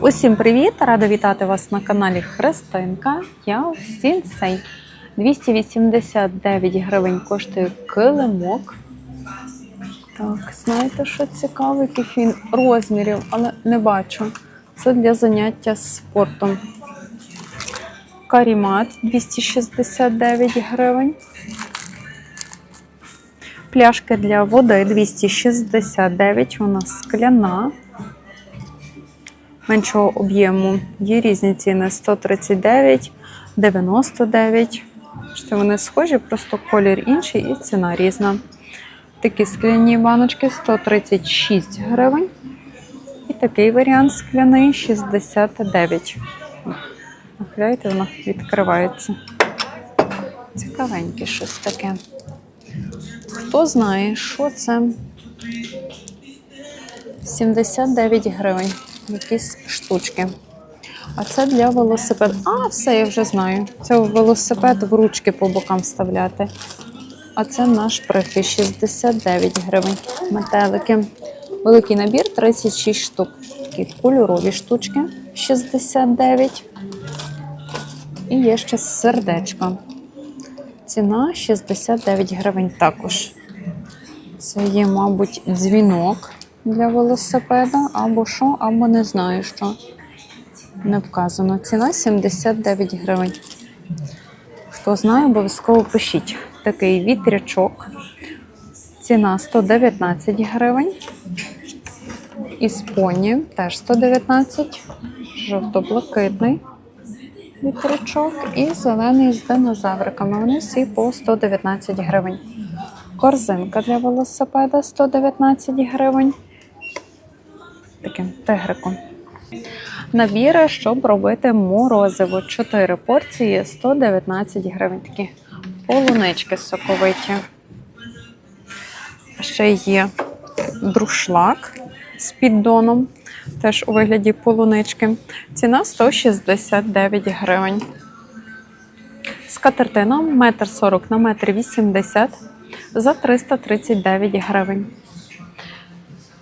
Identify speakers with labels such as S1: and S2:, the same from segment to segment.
S1: Усім привіт! Рада вітати вас на каналі Христинка. Я Сінсей. 289 гривень коштує килимок. Так, знаєте, що цікаво, яких він розмірів, але не бачу. Це для заняття спортом. Карімат 269 гривень. Пляшки для води 269, вона скляна. Меншого об'єму є різні ціни 139, 99. Бачите, Вони схожі, просто колір інший і ціна різна. Такі скляні баночки 136 гривень. І такий варіант скляний 69. Гляньте, воно відкривається. Цікавеньке щось таке. Хто знає, що це? 79 гривень. Якісь штучки. А це для велосипеду. А, все, я вже знаю. Це велосипед в ручки по бокам вставляти. А це наш прихи 69 гривень. Метелики. Великий набір 36 штук. Такі кольорові штучки 69. І є ще сердечко. Ціна 69 гривень також. Це є, мабуть, дзвінок для велосипеда, або що, або не знаю що. Не вказано. Ціна 79 гривень. Хто знає, обов'язково пишіть. Такий вітрячок. Ціна 119 гривень. Із поні теж 119. Жовто-блакитний вітрячок і зелений з динозавриками. Вони всі по 119 гривень. Корзинка для велосипеда 119 гривень. Таким тигриком. Набіри, щоб робити морозиво. 4 порції 119 гривень. Такі полунички соковиті. Ще є друшлак з піддоном, теж у вигляді полунички. Ціна 169 гривень. Скатертина 1,40 на 1,80 за 339 гривень.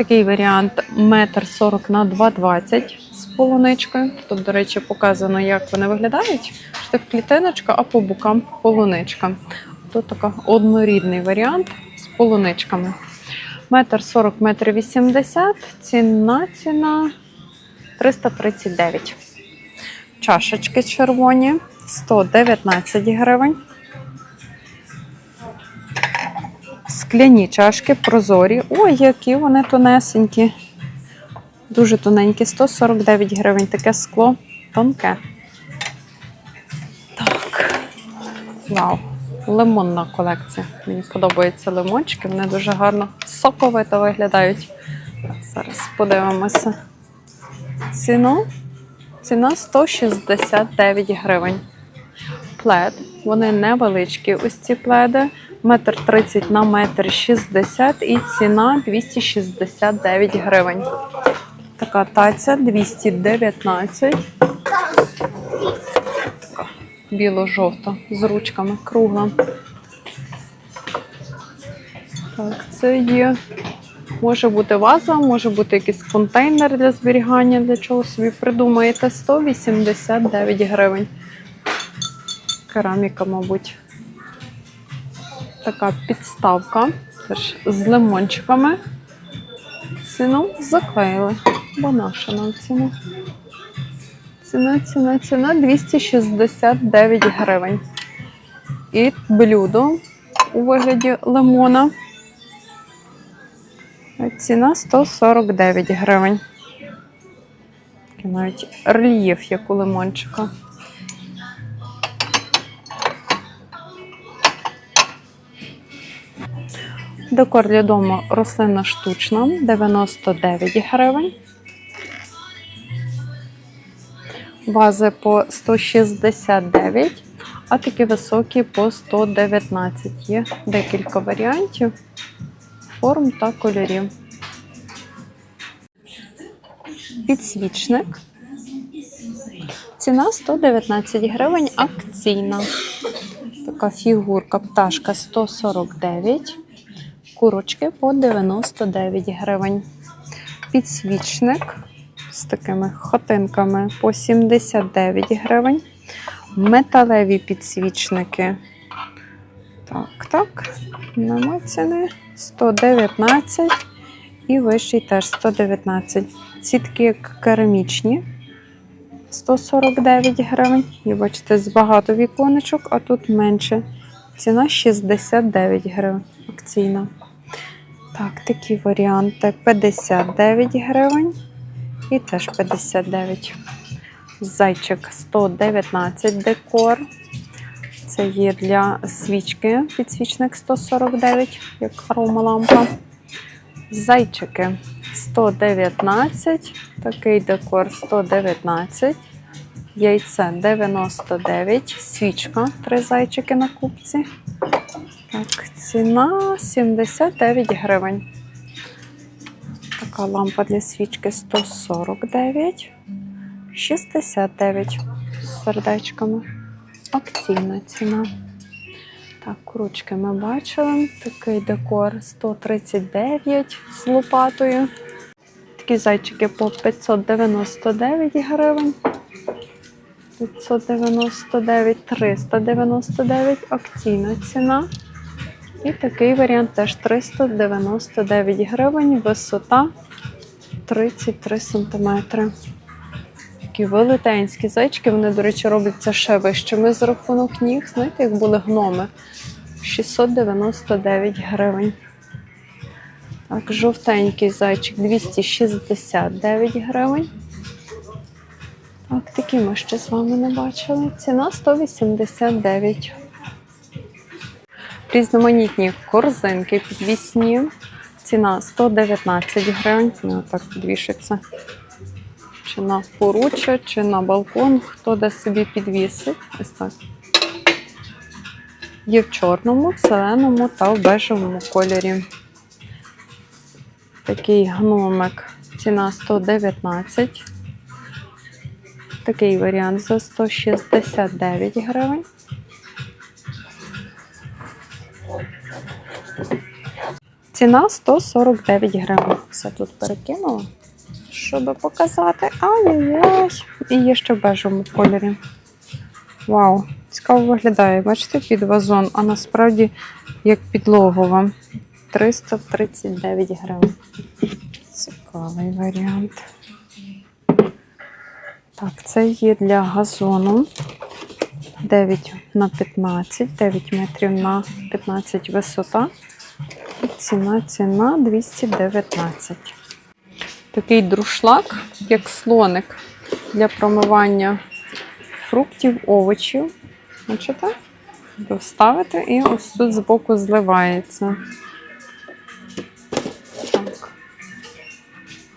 S1: Такий варіант 1,40 на 2,20 з полуничкою. Тут, до речі, показано, як вони виглядають. Це в клітиночка, а по бокам полуничка. Тут така однорідний варіант з полуничками. Метр 40, метр 80, ціна ціна 339. Чашечки червоні 119 гривень. Скляні чашки прозорі. Ой, які вони тонесенькі. Дуже тоненькі. 149 гривень. Таке скло тонке. Так. Вау. Лимонна колекція. Мені подобаються лимончики, вони дуже гарно соковито виглядають. Так, зараз подивимося. Ціну. Ціна 169 гривень. Плед. Вони невеличкі. Ось ці пледи. Метр 30 на метр 60 і ціна 269 гривень. Така таця 219. Така біло-жовта з ручками кругла. Так, це є. Може бути ваза, може бути якийсь контейнер для зберігання, для чого собі придумаєте. 189 гривень. Кераміка, мабуть. Така підставка. Теж з лимончиками. Ціну заклеїли. Бо наша нам ціна. Ціна, ціна, ціна 269 гривень. І блюдо у вигляді лимона. Ціна 149 гривень. Навіть рельєф, як у лимончика. Декор для дому рослина штучна 99 гривень. Вази по 169, а такі високі по 119. Є декілька варіантів, форм та кольорів. Підсвічник. Ціна 119 гривень, акційна. Така фігурка, пташка 149, курочки по 99 гривень. Підсвічник з такими хатинками по 79 гривень. Металеві підсвічники. Так, так. Нема ціни 119 і вищий теж 119. Ці такі керамічні 149 гривень. І бачите, з багато віконечок, а тут менше. Ціна 69 гривень. Акційна. Так, такі варіанти 59 гривень і теж 59. Зайчик 119 декор. Це є для свічки, підсвічник 149, як аромалампа. Зайчики 119, такий декор 119, яйце 99, свічка, три зайчики на купці. Так, ціна 79 гривень. Така лампа для свічки 149, 69 з сердечками. Акційна ціна. Так, ручки ми бачили. Такий декор 139 з лопатою. Такі зайчики по 599 гривень. 599, 399 акційна ціна. І такий варіант теж 399 гривень, висота 33 см. Такі велетенські зайчики, вони, до речі, робляться ще вищими за рахунок ніг. Знаєте, як були гноми? 699 гривень. Так, жовтенький зайчик 269 гривень. Так, такі ми ще з вами не бачили. Ціна 189. Різноманітні корзинки підвісні. Ціна 119 гривень. Вони отак підвішуються. Чи на поруччя, чи на балкон, хто де собі підвісить. Ось так. Є в чорному, зеленому та в бежевому кольорі. Такий гномик. Ціна 119. Такий варіант за 169 гривень. Ціна 149 гривень. Все тут перекинула, щоб показати. Ай-яй-яй! І є ще в бежевому кольорі. Вау! Цікаво виглядає. Бачите, під вазон, а насправді як підлогова. 339 гривень. Цікавий варіант. Так, це є для газону. 9 на 15, 9 метрів на 15 висота. Ціна ціна 219. Такий друшлак, як слоник для промивання фруктів, овочів. Бачите? Доставити і ось тут збоку зливається. Так.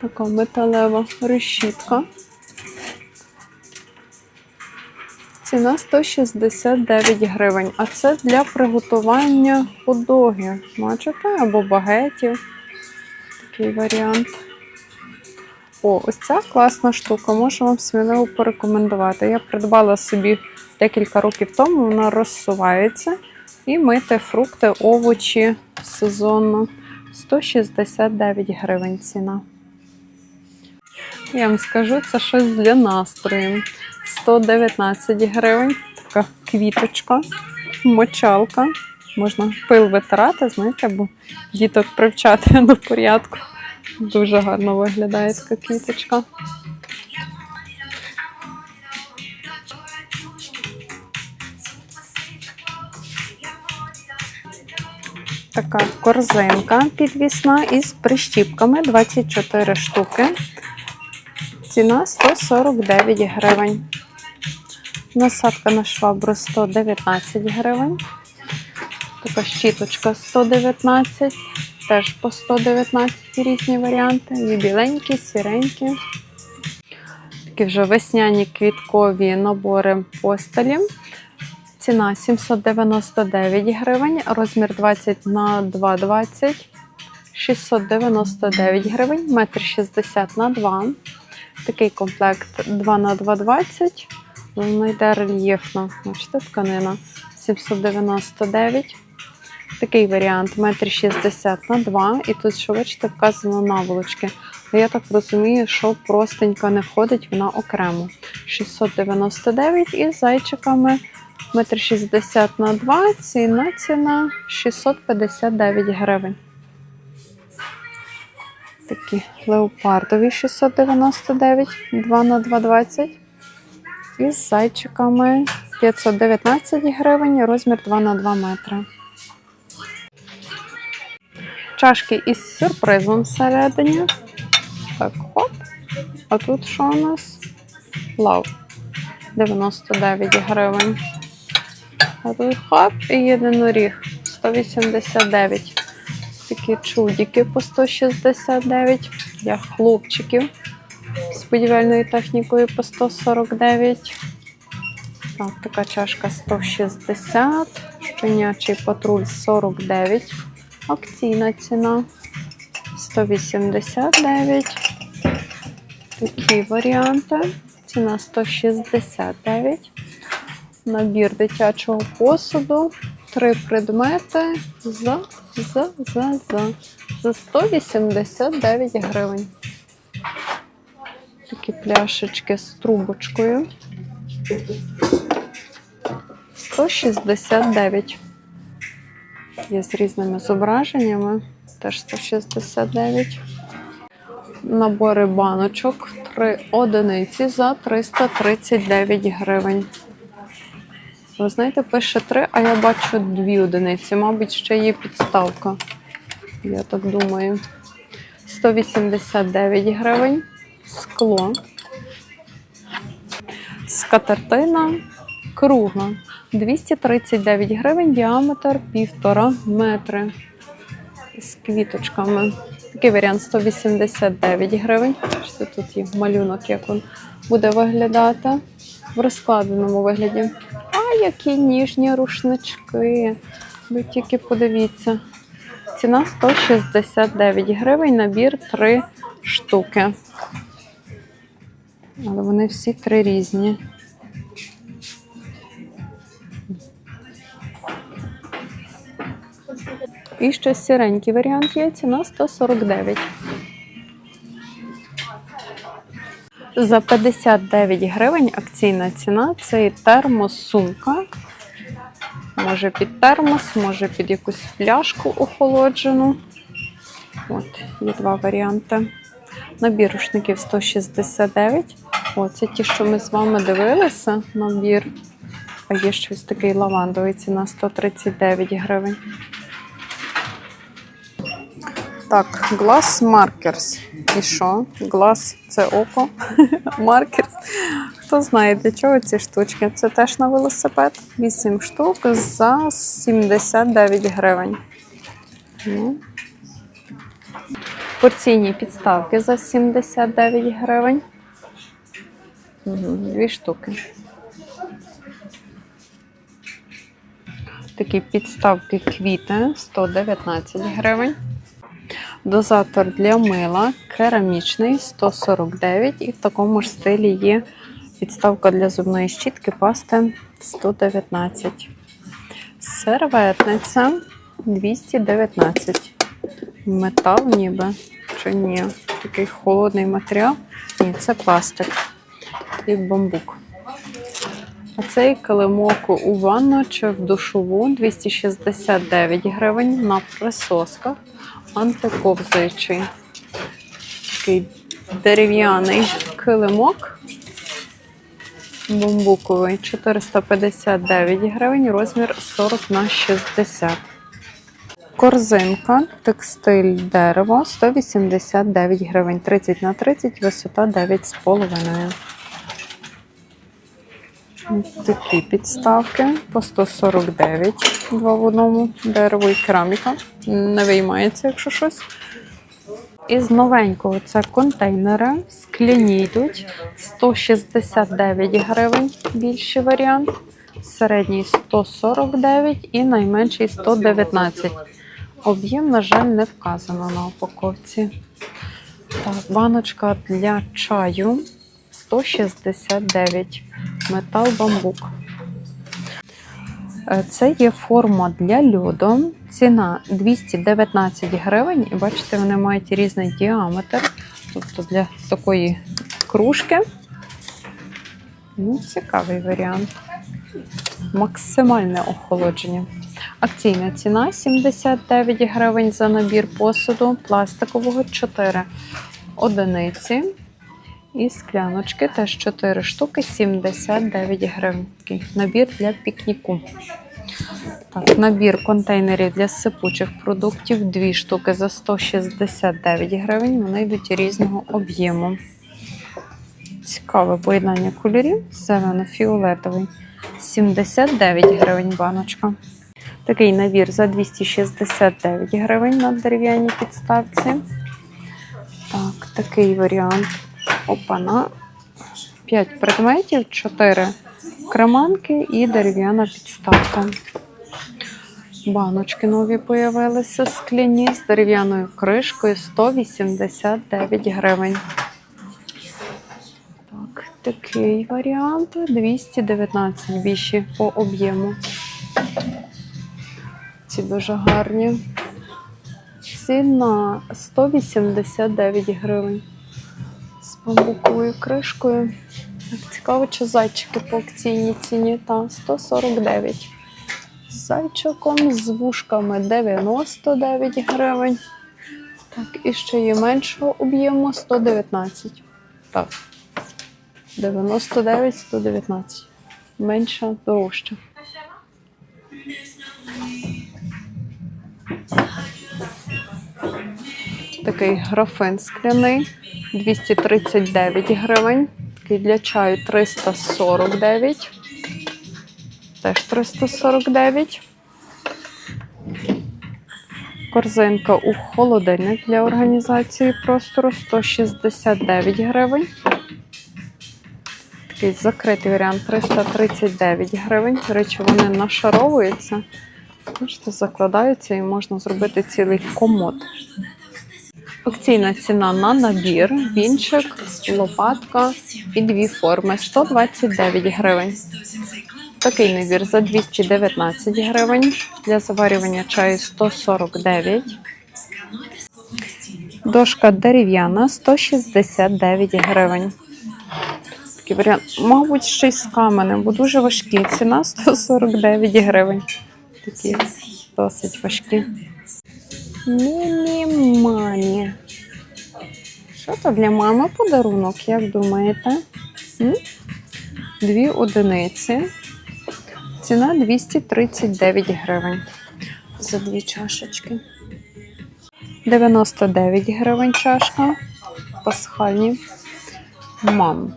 S1: Така металева решітка. Ціна 169 гривень, а це для приготування худоги. Бачите? Або багетів. Такий варіант. О, ось ця класна штука, можу вам сміливо порекомендувати. Я придбала собі декілька років тому, вона розсувається. І мити фрукти, овочі сезонно. 169 гривень ціна. Я вам скажу, це щось для настрою. 119 гривень. Така квіточка, мочалка. Можна пил витирати, знаєте, або діток привчати до порядку. Дуже гарно виглядає така квіточка. Така корзинка підвісна із прищіпками 24 штуки. Ціна 149 гривень. Насадка на швабру 119 гривень. Така щіточка 119, теж по 119 різні варіанти. Є біленькі, сіренькі. Такі вже весняні квіткові набори постелі. Ціна 799 гривень, розмір 20 на 2,20, 699 гривень, метр 60 на 2. Такий комплект 2 на 2,20. Воно йде рельєфно. Бачите, тканина 799. Такий варіант 1,60 на 2. І тут, що бачите, вказано наволочки. Я так розумію, що простенька не входить, вона окремо. 699 і зайчиками 1,60 м на 2, ціна ціна 659 гривень. Такі леопардові 699, 2 на 2,20. І з зайчиками 519 гривень, розмір 2 на 2 метри. Чашки із сюрпризом всередині. Так, хоп. А тут що у нас? Лав. 99 гривень. А тут хоп і єдиноріг 189. Такі чудики по 169 для хлопчиків будівельною технікою по 149. Так, така чашка 160, щенячий патруль 49, акційна ціна 189. Такі варіанти. Ціна 169. Набір дитячого посуду. Три предмети за, за, за, за, за 189 гривень. Такі пляшечки з трубочкою. 169. Є з різними зображеннями. Теж 169. Набори баночок. Три одиниці за 339 гривень. Ви знаєте, пише 3, а я бачу 2 одиниці. Мабуть, ще є підставка. Я так думаю. 189 гривень. Скло. Скатертина кругла. 239 гривень, діаметр 1,5 метри. З квіточками. Такий варіант 189 гривень. Що тут є малюнок, як він буде виглядати в розкладеному вигляді. А, які ніжні рушнички. Ви тільки подивіться. Ціна 169 гривень, набір 3 штуки. Але вони всі три різні. І ще сіренький варіант є, ціна 149. За 59 гривень акційна ціна це і термосумка. Може під термос, може під якусь пляшку охолоджену. От, є два варіанти. Набір рушників 169. О, це ті, що ми з вами дивилися. Набір. А є щось такий лавандовий, ціна 139 гривень. Так, Glass Markers. І що? Glass – це око. Markers. Хто знає, для чого ці штучки? Це теж на велосипед. 8 штук за 79 гривень. Ну. Порційні підставки за 79 гривень. Угу, дві штуки. Такі підставки квіти 119 гривень. Дозатор для мила керамічний 149 і в такому ж стилі є підставка для зубної щітки пасти 119. Серветниця 219. Метал ніби. Чи ні? Такий холодний матеріал. Ні, це пластик і бамбук. А цей килимок у ванну чи в душову 269 гривень на присосках. Антиковзуючий. Такий дерев'яний килимок. Бамбуковий 459 гривень, розмір 40 на 60. Корзинка, текстиль дерево 189 гривень, 30 на 30, висота 9,5. Такі підставки по 149, два в одному дерево і кераміка. Не виймається, якщо щось. Із новенького це контейнери, скляні йдуть 169 гривень, більший варіант, середній 149 і найменший 119. Об'єм, на жаль, не вказано на упаковці. Так, баночка для чаю 169. Метал бамбук. Е, Це є форма для льоду. Ціна 219 гривень. І бачите, вони мають різний діаметр. Тобто для такої кружки. Ну, цікавий варіант. Максимальне охолодження. Акційна ціна 79 гривень за набір посуду пластикового 4 одиниці. І скляночки теж 4 штуки 79 гривень. Набір для пікніку. Так, набір контейнерів для сипучих продуктів 2 штуки за 169 гривень. Вони йдуть різного об'єму. Цікаве поєднання кольорів. Зелено-фіолетовий. 79 гривень баночка. Такий набір за 269 гривень на дерев'яній підставці. Так, такий варіант. Опана. 5 предметів, 4 креманки і дерев'яна підставка. Баночки нові появилися скляні з дерев'яною кришкою 189 гривень. Так, такий варіант 219 більші по об'єму. Ці дуже гарні. Ціна 189 гривень бамбуковою кришкою. Цікаво, чи зайчики по акційній ціні. Та 149. З зайчиком, з вушками 99 гривень. Так, і ще є меншого об'єму 119. Так. 99, 119. Менша, дорожча. Такий графин скляний 239 гривень. Такий для чаю 349. Теж 349. Корзинка у холодильник для організації простору 169 гривень. Такий закритий варіант 339 гривень. До речі, вони нашаровуються. Закладаються і можна зробити цілий комод. Акційна ціна на набір, вінчик, лопатка і дві форми 129 гривень. Такий набір за 219 гривень. Для заварювання чаю 149. Дошка дерев'яна 169 гривень. Такий варіант, мабуть, ще й з каменем, бо дуже важкі. Ціна 149 гривень. Такі досить важкі. Мімі мамі. Що то для мами подарунок, як думаєте? Дві одиниці. Ціна 239 гривень за дві чашечки. 99 гривень чашка. Пасхальні. Мам.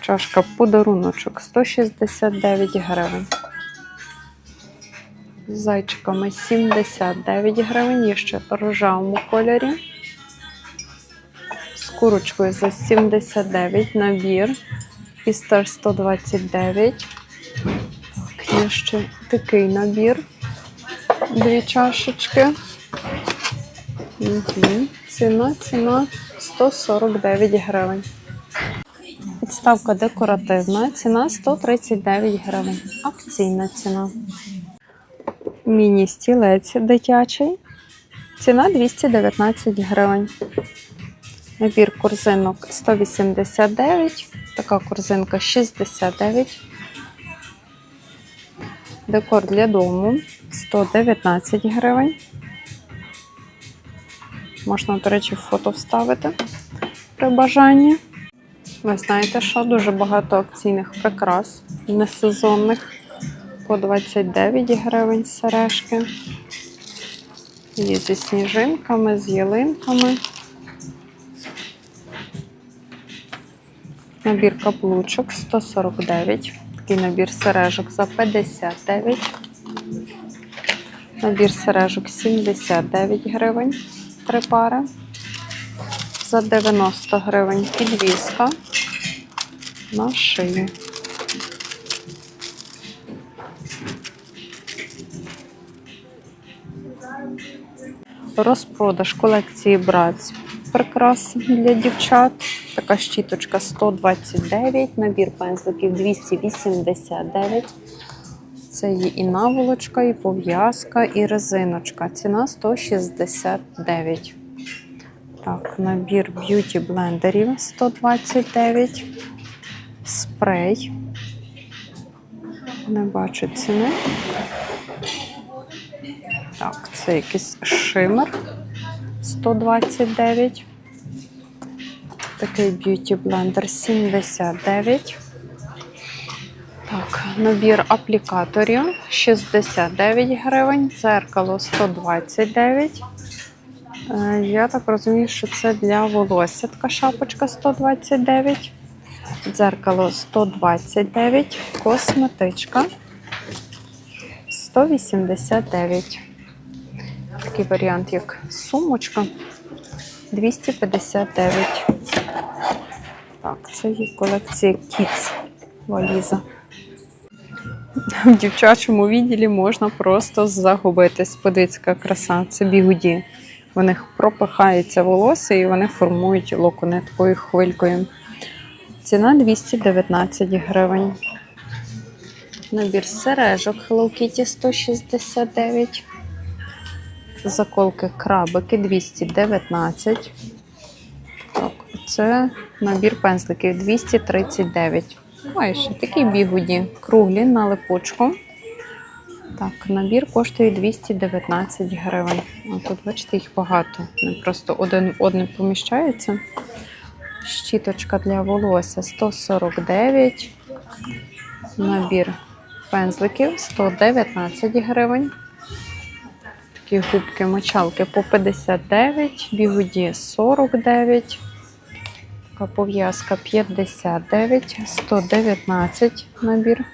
S1: Чашка подаруночок 169 гривень. Зайчиками 79 гривень, є ще в рожевому кольорі. З курочкою за 79 набір. І теж 129. Так, є ще такий набір. Дві чашечки. Угу. Ціна, ціна 149 гривень. Підставка декоративна, ціна 139 гривень. Акційна ціна. Міні-стілець дитячий. Ціна 219 гривень. Набір корзинок 189, така корзинка 69. Декор для дому 119 гривень. Можна, до речі, фото вставити при бажанні. Ви знаєте, що дуже багато акційних прикрас несезонних по 29 гривень сережки. Є зі сніжинками, з ялинками. Набір каблучок 149. Такий набір сережок за 59. Набір сережок 79 гривень. Три пари. За 90 гривень підвіска на шию. Розпродаж колекції Братс прикрас для дівчат. Така щіточка 129, набір пензликів 289. Це є і наволочка, і пов'язка, і резиночка. Ціна 169. Так, набір б'юті блендерів 129. Спрей. Не бачу ціни. Так, це якийсь шимер 129. Такий б'юті блендер 79. Так, набір аплікаторів 69 гривень, дзеркало 129. Е, Я так розумію, що це для волосся така шапочка 129. Дзеркало 129, косметичка 189. Такий варіант, як сумочка 259. Так, це є колекція Kids валіза. В дівчачому відділі можна просто загубитись. Подивіться, яка краса, це бігуді. В них пропихається волосся і вони формують локони такою хвилькою. Ціна 219 гривень. Набір сережок Hello Kitty 169. Заколки крабики 219. Так, це набір пензликів 239. Ой, ще такі бігуді, круглі на липучку. Так, набір коштує 219 гривень. А тут, бачите, їх багато. Вони просто один в один поміщаються. Щіточка для волосся 149. Набір пензликів 119 гривень. Такі губки мочалки по 59, бігуді 49. Така пов'язка 59, 119 набір.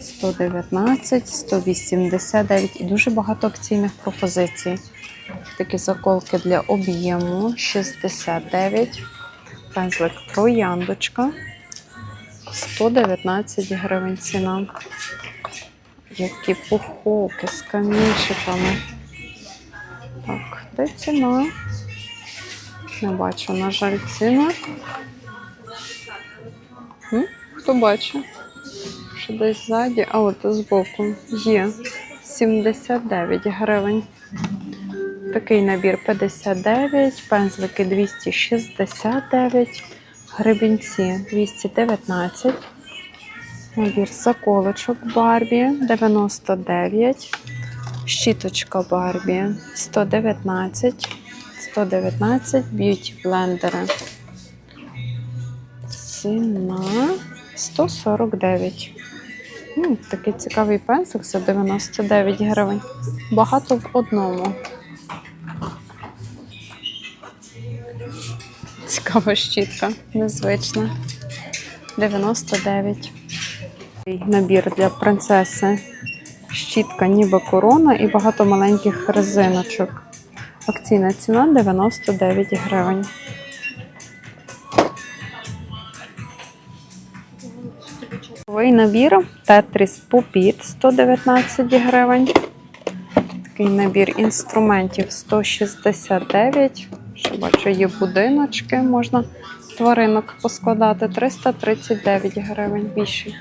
S1: 119, 189 і дуже багато акційних пропозицій. Такі заколки для об'єму 69. Пензлик трояндочка 119 гривень ціна. Які пуховки з камінчиками. Так, де ціна? Не бачу, на жаль, ціну. М? Хто бачить? Що десь ззаді, а от збоку є 79 гривень. Такий набір 59, пензлики 269, гребінці 219. Набір заколочок Барбі 99. Щіточка Барбі 119. 119 б'юті блендери. Ціна 149. М, такий цікавий пенсик за 99 гривень. Багато в одному. Цікава щітка, незвична. 99. Набір для принцеси. Щітка, ніби корона і багато маленьких резиночок. Акційна ціна 99 гривень. Новий набір Tetris Puppet 119 гривень. Такий набір інструментів 169. Ще бачу, є будиночки, можна тваринок поскладати 339 гривень більший.